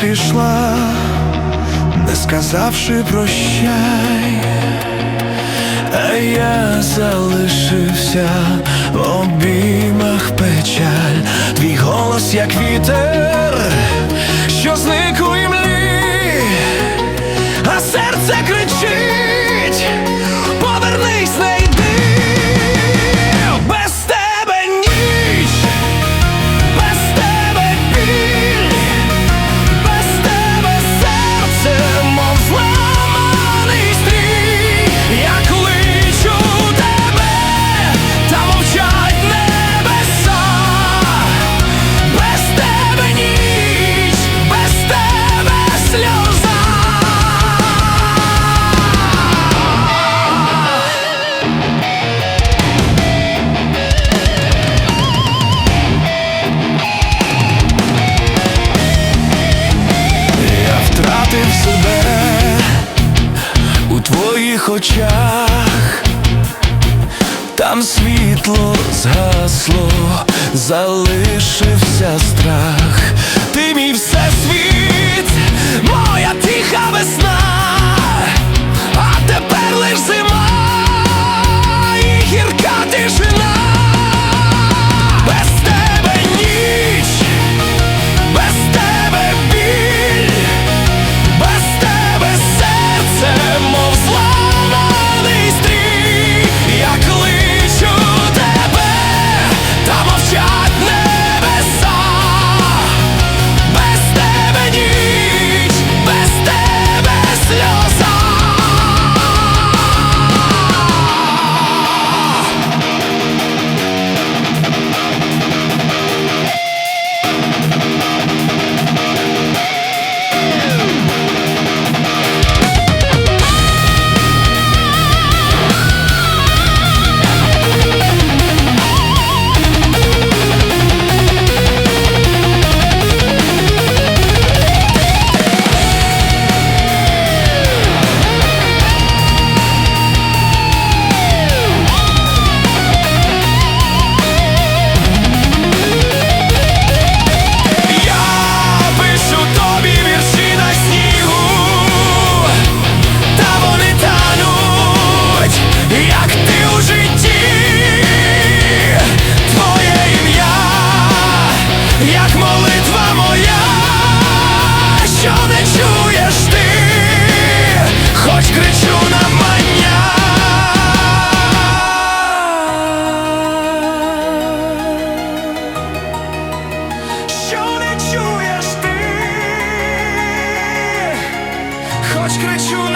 пішла, не сказавши прощай, а я залишився в обіймах печаль, твій голос, як вітер. Твоїх очах, там світло згасло, залишився страх. Ти мій всесвіт. що не чуєш ти, хоч кричу на мання, що не чуєш ти, хоч кричу.